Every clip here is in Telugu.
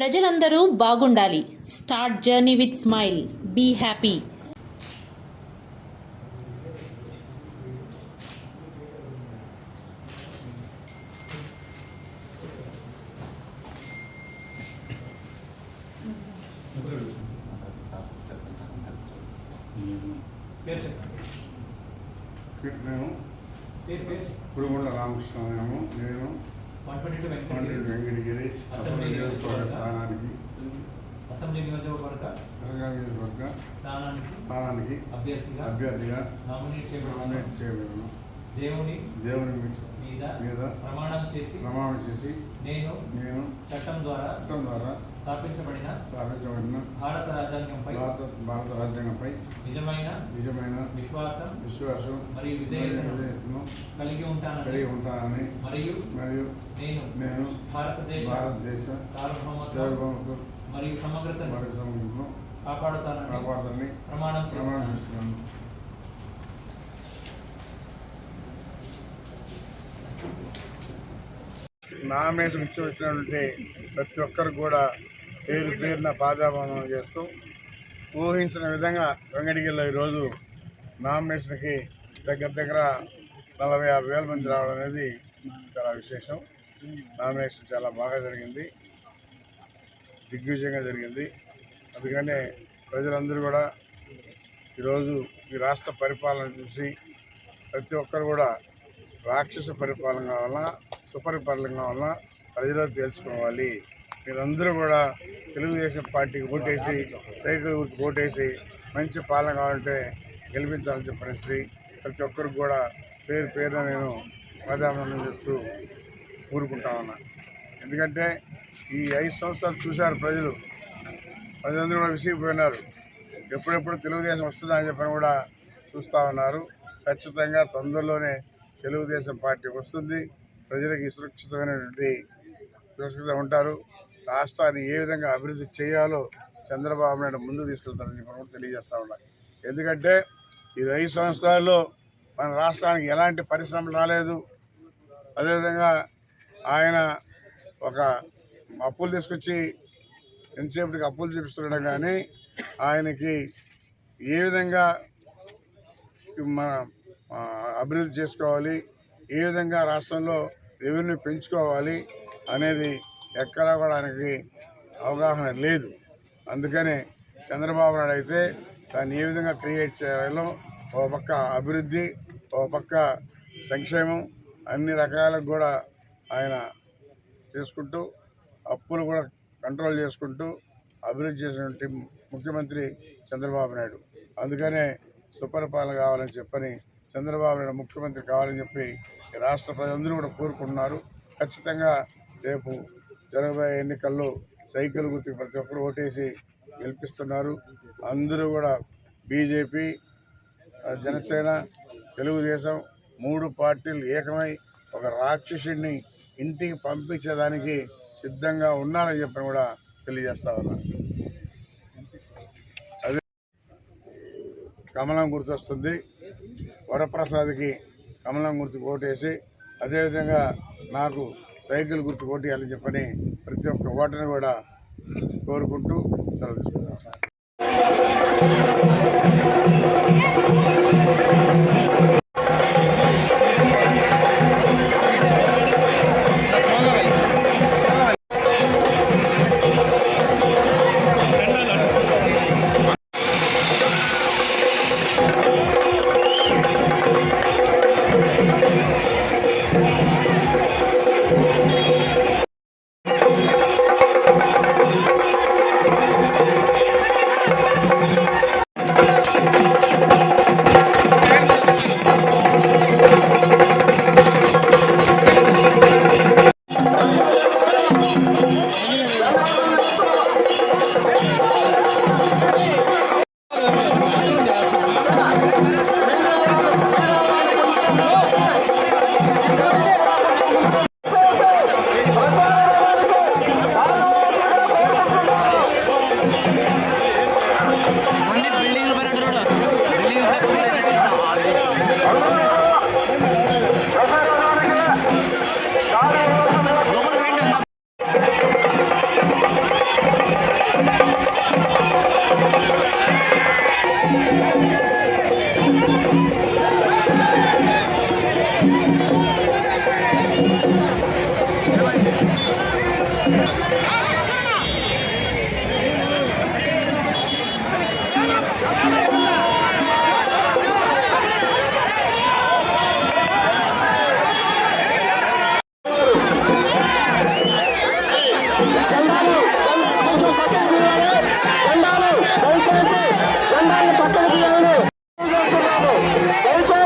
ప్రజలందరూ బాగుండాలి. Start journey with smile. Be happy. మేము చెప్పండి. కురుగొండ రామకృష్ణము నేను వెంకటగిరి అసెంబ్లీ నియోజకవర్గ స్థానానికి అసెంబ్లీ నియోజకవర్గ నియోజకవర్గ స్థానానికి స్థానానికి అభ్యర్థిగా అభ్యర్థిగా నామినేట్ చేయబడిన దేవుని దేవుని మీద ప్రమాణం చేసి ప్రమాణం చేసి నేను నేను చట్టం ద్వారా చట్టం ద్వారా స్థాపించబడిన స్థాపించబడిన భారత రాజ్యాంగంపై భారత భారత రాజ్యాంగంపై నిజమైన నిజమైన విశ్వాసం విశ్వాసం మరియు విధేయతను కలిగి ఉంటానని కలిగి ఉంటానని మరియు మరియు నేను నేను భారతదేశ భారతదేశ సార్వభౌమత్వం మరియు సమగ్రతను మరియు సమగ్రతను కాపాడుతానని కాపాడుతానని ప్రమాణం ప్రమాణం చేస్తున్నాను. నామినేషన్ ఇచ్చి వచ్చినటువంటి ప్రతి ఒక్కరు కూడా పేరు పేరున పాదాభవనం చేస్తూ ఊహించిన విధంగా వెంకటగిరిలో ఈరోజు నామినేషన్కి దగ్గర దగ్గర నలభై యాభై వేల మంది రావడం అనేది చాలా విశేషం. నామినేషన్ చాలా బాగా జరిగింది. దిగ్విజయంగా జరిగింది. అందుకనే ప్రజలందరూ కూడా ఈరోజు ఈ రాష్ట్ర పరిపాలన చూసి ప్రతి ఒక్కరు కూడా రాక్షస పరిపాలన వలన సుపరిపాలన కావాలా ప్రజలు తెలుసుకోవాలి. మీరందరూ కూడా తెలుగుదేశం పార్టీకి ఓటేసి సైకిల్ గురించి ఓటేసి మంచి పాలన కావాలంటే గెలిపించాలని చెప్పనేసి ప్రతి ఒక్కరికి కూడా పేరు పేరున నేను ప్రజామరణం చేస్తూ ఊరుకుంటా ఉన్నా. ఎందుకంటే ఈ ఐదు సంవత్సరాలు చూశారు ప్రజలు. ప్రజలందరూ కూడా విసిగిపోయినారు. ఎప్పుడెప్పుడు తెలుగుదేశం వస్తుందా అని చెప్పని కూడా చూస్తూ ఉన్నారు. ఖచ్చితంగా తొందరలోనే తెలుగుదేశం పార్టీ వస్తుంది. ప్రజలకి సురక్షితమైనటువంటి సురక్షితంగా ఉంటారు. రాష్ట్రాన్ని ఏ విధంగా అభివృద్ధి చేయాలో చంద్రబాబు నాయుడు ముందుకు తీసుకెళ్తారని చెప్పి కూడా తెలియజేస్తా ఉన్నారు ఎందుకంటే ఈ ఐదు సంవత్సరాల్లో మన రాష్ట్రానికి ఎలాంటి పరిశ్రమలు రాలేదు. అదేవిధంగా ఆయన ఒక అప్పులు తీసుకొచ్చి ఎంతసేపటికి అప్పులు చూపిస్తుండడం కానీ ఆయనకి ఏ విధంగా మన అభివృద్ధి చేసుకోవాలి ఏ విధంగా రాష్ట్రంలో రెవెన్యూ పెంచుకోవాలి అనేది ఎక్కడా కూడా ఆయనకి అవగాహన లేదు. అందుకనే చంద్రబాబు నాయుడు అయితే దాన్ని ఏ విధంగా క్రియేట్ చేయాలో ఒక పక్క అభివృద్ధి ఒక పక్క సంక్షేమం అన్ని రకాలకు కూడా ఆయన చేసుకుంటూ అప్పులు కూడా కంట్రోల్ చేసుకుంటూ అభివృద్ధి చేసినటువంటి ముఖ్యమంత్రి చంద్రబాబు నాయుడు. అందుకనే సుపరిపాలన కావాలని చెప్పని చంద్రబాబు నాయుడు ముఖ్యమంత్రి కావాలని చెప్పి రాష్ట్ర ప్రజలందరూ కూడా కోరుకుంటున్నారు. ఖచ్చితంగా రేపు జరగబోయే ఎన్నికల్లో సైకిల్ గుర్తుకు ప్రతి ఒక్కరు ఓటేసి గెలిపిస్తున్నారు. అందరూ కూడా బీజేపీ జనసేన తెలుగుదేశం మూడు పార్టీలు ఏకమై ఒక రాక్షసుడిని ఇంటికి పంపించేదానికి సిద్ధంగా ఉన్నారని చెప్పి కూడా తెలియజేస్తా ఉన్నా. అదే కమలం గుర్తొస్తుంది. వరప్రసాద్కి కమలం గుర్తు ఓటేసి అదేవిధంగా నాకు సైకిల్ గుర్తు ఓటేయాలని చెప్పని ప్రతి ఒక్క ఓటర్ని కూడా కోరుకుంటూ సెలవు తీసుకుంటాను పక్కన తీయాలని దయచేసి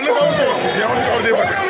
ನನಗೆ ಅವ್ರದ್ದು ಯಾವ್ದು ಅವ್ರದ್ದೇ ಬಗ್ಗೆ